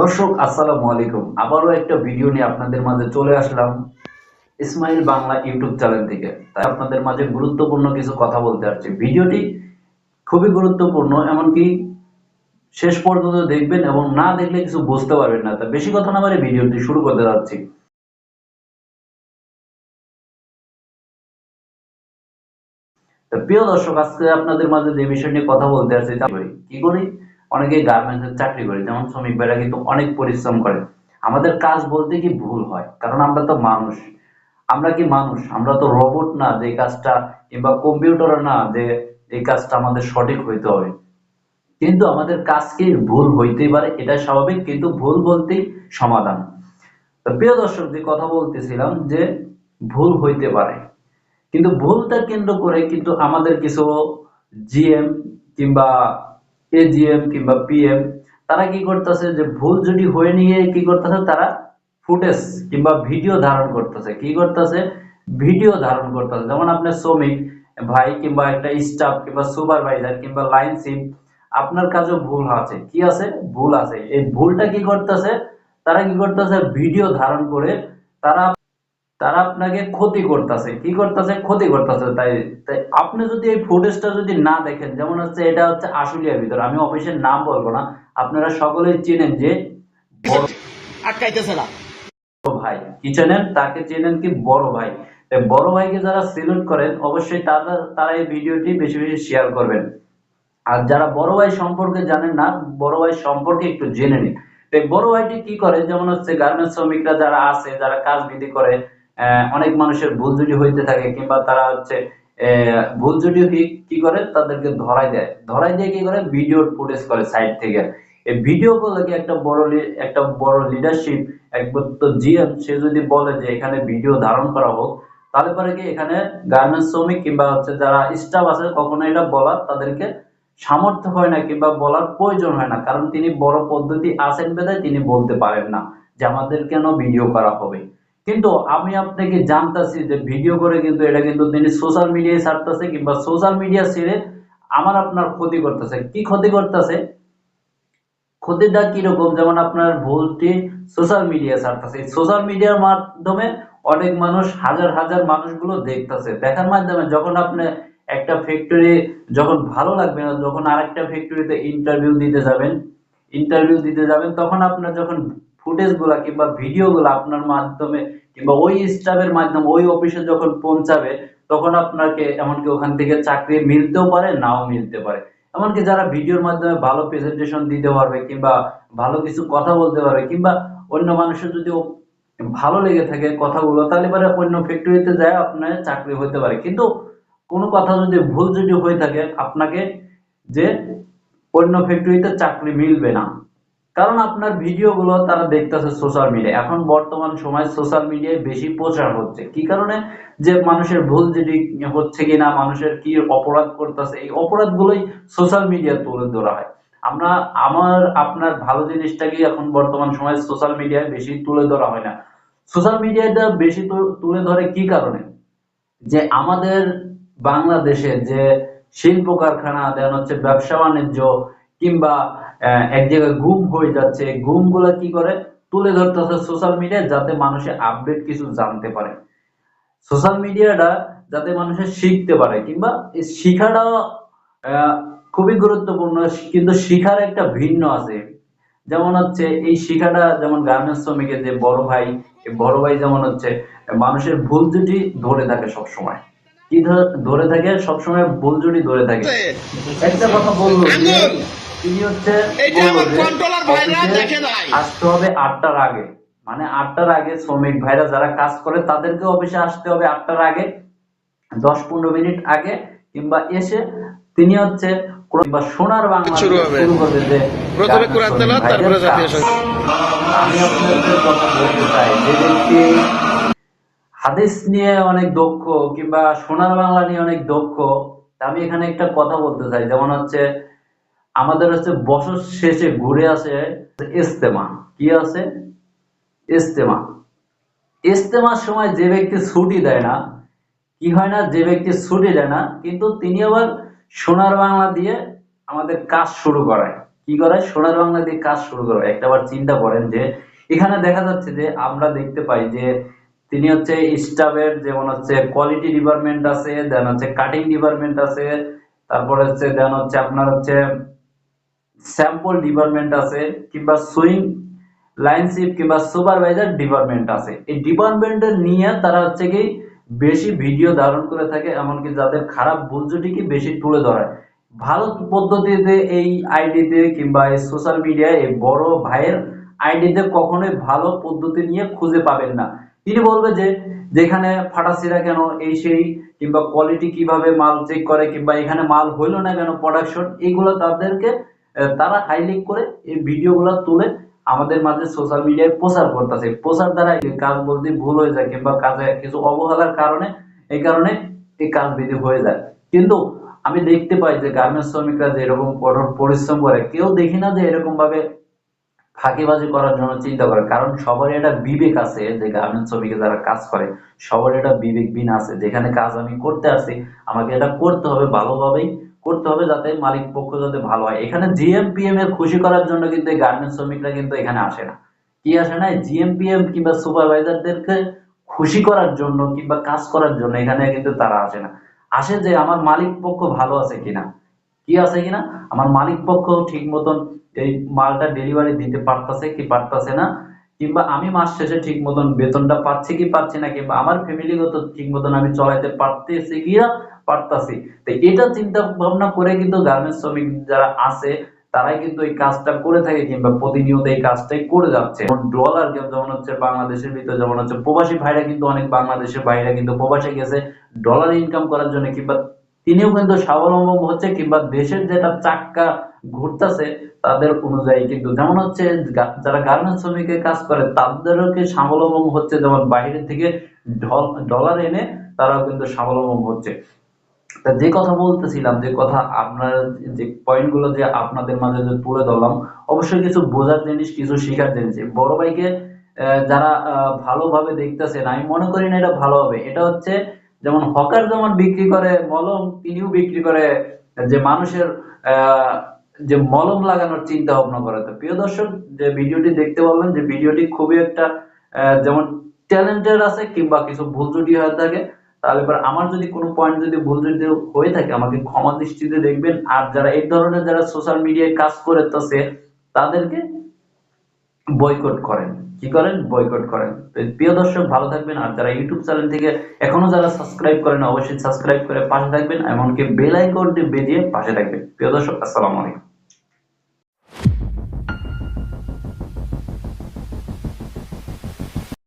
দর্শক, আসসালামু আলাইকুম। আবারও একটা ভিডিও নিয়ে আপনাদের মাঝে চলে আসলাম ইসমাইল বাংলা ইউটিউব চ্যানেল থেকে। তাই আপনাদের মাঝে গুরুত্বপূর্ণ কিছু কথা বলতে আসছি। ভিডিওটি খুবই গুরুত্বপূর্ণ, এমনকি শেষ পর্যন্ত দেখবেন এবং না দেখলে কিছু বুঝতে পারবেন না। তা বেশি কথা না বলে ভিডিওটি শুরু করতে যাচ্ছি। প্রিয় দর্শক, আজকে আপনাদের মাঝে যে বিষয় নিয়ে কথা বলতে আসছি কি করি? অনেকে গার্মেন্টসের চাকরি করে, যেমন শ্রমিক ভাইরা কিন্তু অনেক পরিশ্রম করে। আমাদের কাজ বলতে কি ভুল হয়? কারণ আমরা তো মানুষ। আমরা কি মানুষ? আমরা তো রোবট না যে কাজটা, কিংবা কম্পিউটার না যে এই কাজটা আমাদের সঠিক হইতে হবে। কিন্তু আমাদের কাজ কি ভুল হইতেই পারে? এটা স্বাভাবিক, কিন্তু ভুল বলতেই সমাধান। প্রিয় দর্শক, যে কথা বলতেছিলাম যে ভুল হইতে পারে। কিন্তু ভুলটা কেন্দ্র করে কিন্তু আমাদের কিছু জিএম কিংবা এজিএম কিংবা পিএম তারা কি করতেছে যে ভুল যদি হয়ে নিয়ে কি করতেছে? তারা ফুটেজ কিংবা ভিডিও ধারণ করতেছে। কি করতেছে? ভিডিও ধারণ করতেছে। যেমন আপনার শ্রমিক ভাই কিংবা একটা স্টাফ কিংবা সুপারভাইজার কিংবা লাইন সিপ আপনার কাজেও ভুল আছে। কি আছে? ভুল আছে। এই ভুলটা কি করতেছে? তারা কি করতেছে? ভিডিও ধারণ করে তারা তারা আপনাকে ক্ষতি করতেছে। কি করতেছে? ক্ষতি করতেছে। তাই তাই আপনি যদি এই ফুটেজটা যদি না দেখেন যেমন হচ্ছে এটা হচ্ছে আশুলিয়ার ভিতর আমি অফিসের নাম বলব না আপনারা সকলেই চেনেন যে বড় আটকাইতেছে না। ভাই। কি চেনেন? তাকে চেনেন কি বড় ভাই। বড় ভাইকে যারা সেলুট করেন অবশ্যই তারা তারা এই ভিডিওটি বেশি বেশি শেয়ার করবেন। আর যারা বড় ভাই সম্পর্কে জানেন না বড় ভাই সম্পর্কে একটু জেনে নিন। বড় ভাইটি কি করে? যেমন হচ্ছে গার্মেন্টস শ্রমিকরা যারা আছে যারা কাজ বিধি করে অনেক মানুষের ভুল যদি হইতে থাকে কিংবা তারা হচ্ছে ভুল যদি কি- করে? তাদেরকে ধরাই দেয়। ধরাই দিয়ে কি করে? ভিডিও ফুটেজ করে সাইড থেকে। এই ভিডিও করলে কি একটা বড় একটা বড় লিডারশিপ তো জিএম, সে যদি বলে যে এখানে ভিডিও ধারণ করা হোক, তাহলে পরে কি এখানে গার্মেন্টস শ্রমিক কিংবা হচ্ছে যারা স্টাফ আছে, কখনো এটা বলার তাদেরকে সামর্থ্য হয় না কিংবা বলার প্রয়োজন হয় না। কারণ তিনি বড় পদ্ধতি আছেন বেদায় তিনি বলতে পারেন না যে আমাদের কেন ভিডিও করা হবে। কিন্তু আমি আপনাকে জানতাছি যে ভিডিও করে কিন্তু এটা কিন্তু তিনি সোশ্যাল মিডিয়ায় ছাড়তেছে কিংবা সোশ্যাল মিডিয়া ছেড়ে আমার আপনার ক্ষতি করতেছে। কি ক্ষতি করতেছে? ক্ষতিটা কীরকম? যেমন আপনার ভুলটি সোশ্যাল মিডিয়া ছাড়তেছে। সোশ্যাল মিডিয়ার মাধ্যমে অনেক মানুষ, হাজার হাজার মানুষগুলো দেখতেছে। দেখার মাধ্যমে যখন আপনি একটা ফ্যাক্টরি যখন ভালো লাগবে না, যখন আরেকটা ফ্যাক্টরিতে ইন্টারভিউ দিতে যাবেন ইন্টারভিউ দিতে যাবেন, তখন আপনার যখন ফুটেজগুলা কিংবা ভিডিও গুলা আপনার মাধ্যমে কিংবা ওই স্টাফের মাধ্যমে, ওই অফিসে যখন পৌঁছাবে, তখন আপনাকে এমনকি ওখান থেকে চাকরি মিলতেও পারে, নাও মিলতে পারে। এমনকি যারা ভিডিওর মাধ্যমে ভালো প্রেজেন্টেশন দিতে পারবে কিংবা ভালো কিছু কথা বলতে পারবে কিংবা অন্য মানুষের যদি ভালো লেগে থাকে কথাগুলো, তাহলে পরে অন্য ফ্যাক্টরিতে যায়, আপনার চাকরি হতে পারে। কিন্তু কোনো কথা যদি ভুল যদি হয়ে থাকে, আপনাকে যে অন্য ফ্যাক্টরিতে চাকরি মিলবে না। কারণ আপনার ভিডিওগুলো তারা দেখতেছে সোশ্যাল মিডিয়া এখন বর্তমান সময় সোশ্যাল মিডিয়ায় বেশি প্রচার হচ্ছে। কি কারণে? যে মানুষের ভুল যেটি হচ্ছে কিনা, মানুষের কি অপরাধ করতেছে, এই অপরাধগুলোই সোশ্যাল মিডিয়া তুলে ধরা হয়। আমরা, আমার, আপনার ভালো জিনিসটাকে এখন বর্তমান সময়ে সোশ্যাল মিডিয়ায় বেশি তুলে ধরা হয় না। সোশ্যাল মিডিয়াটা বেশি তুলে ধরে কি কারণে? যে আমাদের বাংলাদেশে যে শিল্প কারখানা দেন হচ্ছে ব্যবসা বাণিজ্য কিংবা এক জায়গায় গুম হয়ে যাচ্ছে এই গুমগুলা কি করে? তুলে ধরতেছে সোশ্যাল মিডিয়া যাতে মানুষে আপডেট কিছু জানতে পারে। সোশ্যাল মিডিয়াটা যাতে মানুষে শিখতে পারে কিংবা শিখাটা খুবই গুরুত্বপূর্ণ কিন্তু শিখার একটা ভিন্ন আছে। যেমন হচ্ছে এই শিখাটা যেমন গার্মেন্টস শ্রমিকের যে বড় ভাই বড় ভাই যেমন হচ্ছে মানুষের ভুল জুটি ধরে থাকে সব সময় কি ধরে থাকে? সবসময় ভুল জুটি ধরে থাকে। একটা কথা বলব! তিনি হচ্ছে। আসতে হবে আটটার আগে মানে আটটার আগে শ্রমিক ভাইরা যারা কাজ করে তাদেরকে অফিসে আসতে হবে আটটার আগে দশ পনেরো মিনিট আগে কিংবা এসে তিনি হচ্ছে কিংবা সোনার বাংলা শুরু হবে। যে প্রথমে কোরআন তেলাওয়াত, তারপরে জাতীয় সংগীত। আমি আপনাদের কথা বলতে চাই যে ব্যক্তি হাদিস নিয়ে অনেক দক্ষ কিংবা সোনার বাংলা নিয়ে অনেক দক্ষ আমি এখানে একটা কথা বলতে চাই যেমন হচ্ছে আমাদের হচ্ছে বছর শেষে ঘুরে আসে ইস্তেমা কি আছে? ইস্তেমা ইস্তেমার সময় যে ব্যক্তি ছুটি দেয় না, কি হয় না, যে ব্যক্তি ছুটি দেয় না, কিন্তু তিনি আবার সোনার বাংলা দিয়ে আমাদের কাজ শুরু করায়। কি করে সোনার বাংলা দিয়ে কাজ শুরু করে একটাবার চিন্তা করেন যে, এখানে দেখা যাচ্ছে যে আমরা দেখতে পাই যে তিনি হচ্ছে স্টাফের যেমন হচ্ছে কোয়ালিটি ডিপার্টমেন্ট আছে দেন হচ্ছে কাটিং ডিপার্টমেন্ট আছে, তারপরে হচ্ছে দেন হচ্ছে আপনার হচ্ছে স্যাম্পল ডিপার্টমেন্ট আছে, কিংবা সুইং লাইনশিপ কিংবা সুপারভাইজার ডিপার্টমেন্ট আছে। এই ডিপার্টমেন্টের নিয়ে তারা হচ্ছে কি বেশি ভিডিও ধারণ করে থাকে, এমনকি যাদের খারাপ ভুল ত্রুটিকে বেশি তুলে ধরায় ভালো পদ্ধতিতে এই আইডিতে কিংবা এই সোশ্যাল মিডিয়ায় এই বড় ভাইয়ের আইডিতে কখনোই ভালো পদ্ধতি নিয়ে খুঁজে পাবেন না। তিনি বলবে যে, যেখানে ফাটাছিরা কেন এই সেই, কিংবা কোয়ালিটি কীভাবে মাল চেক করে, কিংবা এখানে মাল হইল না কেন প্রোডাকশন এগুলো তাদেরকে তারা হাইলাইট করে এই ভিডিওগুলো তুলে আমাদের মাঝে সোশ্যাল মিডিয়ায় প্রচার করতেছে। প্রচার দ্বারা এই কাজ বলতে ভুল হয়ে যায় কিংবা কাজে কিছু অবহেলার কারণে, এই কারণে এই কাজ বিধি হয়ে যায়। কিন্তু আমি দেখতে পাই যে গার্মেন্টস শ্রমিকরা যে এরকম কঠোর পরিশ্রম করে, কেউ দেখি না যে এরকম ভাবে ফাঁকিবাজি করার জন্য চিন্তা করে। কারণ সবারই একটা বিবেক আছে যে গার্মেন্টস শ্রমিকে যারা কাজ করে সবার একটা বিবেক বিন আছে। যেখানে কাজ আমি করতে আসি, আমাকে এটা করতে হবে ভালোভাবেই। করতে হবে যাতে মালিক পক্ষ যাতে ভালো হয়। এখানে জিএমপিএম এর খুশি করার জন্য কিন্তু এই গার্মেন্টস শ্রমিকরা কিন্তু এখানে আসে না। কি আসে না? জিএমপিএম কিংবা সুপারভাইজারদেরকে খুশি করার জন্য কিংবা কাজ করার জন্য এখানে কিন্তু তারা আসে না। আসে যে আমার মালিক পক্ষ ভালো আছে কিনা? কি আছে কিনা? আমার মালিক পক্ষ ঠিক মতন এই মালটা ডেলিভারি দিতে পারতেছে কি পারতাছে না? কিংবা আমি মাস শেষে ঠিক মতন বেতনটা পাচ্ছি কি পাচ্ছি না, কিংবা আমার ফ্যামিলিগত ঠিক মতন আমি চলাইতে পারতেছি কি না পারতাছি। তো এটা চিন্তা ভাবনা করে কিন্তু গার্মেন্টস শ্রমিক যারা আছে, তারাই কিন্তু এই কাজটা করে থাকে কিংবা প্রতিনিয়ত এই কাজটাই করে যাচ্ছে। ডলার যেমন হচ্ছে বাংলাদেশের ভিতরে, যেমন হচ্ছে প্রবাসী ভাইরা কিন্তু অনেক বাংলাদেশের ভাইরা কিন্তু প্রবাসে গেছে ডলার ইনকাম করার জন্য কিংবা তিনিও কিন্তু স্বাবলম্বন হচ্ছে কিংবা দেশের যেটা চাক্কা ঘুরতেছে তাদের অনুযায়ী কিন্তু যেমন হচ্ছে যারা গার্মেন্টস শ্রমিকের কাজ করে তাদেরকে স্বাবলম্বন হচ্ছে যেমন বাইরে থেকে ডলার এনে তারাও কিন্তু স্বাবলম্বন হচ্ছে। যে কথা বলতেছিলাম যে কথা আপনার যে পয়েন্টগুলো যে আপনাদের মাঝে যে তুলে ধরলাম অবশ্যই কিছু বোঝার জিনিস কিছু শেখার জিনিস। বড় ভাইকে যারা ভালোভাবে দেখতেছেন আমি মনে করি না এটা ভালো হবে। এটা হচ্ছে যেমন হকার যেমন বিক্রি করে মলম তিনিও বিক্রি করে যে মানুষের আহ, যে মলম লাগানোর চিন্তা ভাবনা করে। তো প্রিয় দর্শক, যে ভিডিওটি দেখতে পারবেন যে ভিডিওটি খুবই একটা যেমন ট্যালেন্টেড আছে কিংবা কিছু ভুল ত্রুটি হয়ে থাকে তাহলে এবার আমার যদি কোনো পয়েন্ট যদি ভুল যদি হয়ে থাকে, আমাকে ক্ষমা দৃষ্টিতে দেখবেন। আর যারা এই ধরনের যারা সোশ্যাল মিডিয়ায় কাজ করতেছে তাদেরকে বয়কট করেন। কি করেন? বয়কট করেন। প্রিয় দর্শক, ভালো থাকবেন। আর যারা ইউটিউব চ্যানেল থেকে এখনও যারা সাবস্ক্রাইব করেন, অবশ্যই সাবস্ক্রাইব করে পাশে থাকবেন, এমনকি বেল আইকনটি বেজিয়ে পাশে থাকবেন। প্রিয় দর্শক, আসসালামু আলাইকুম।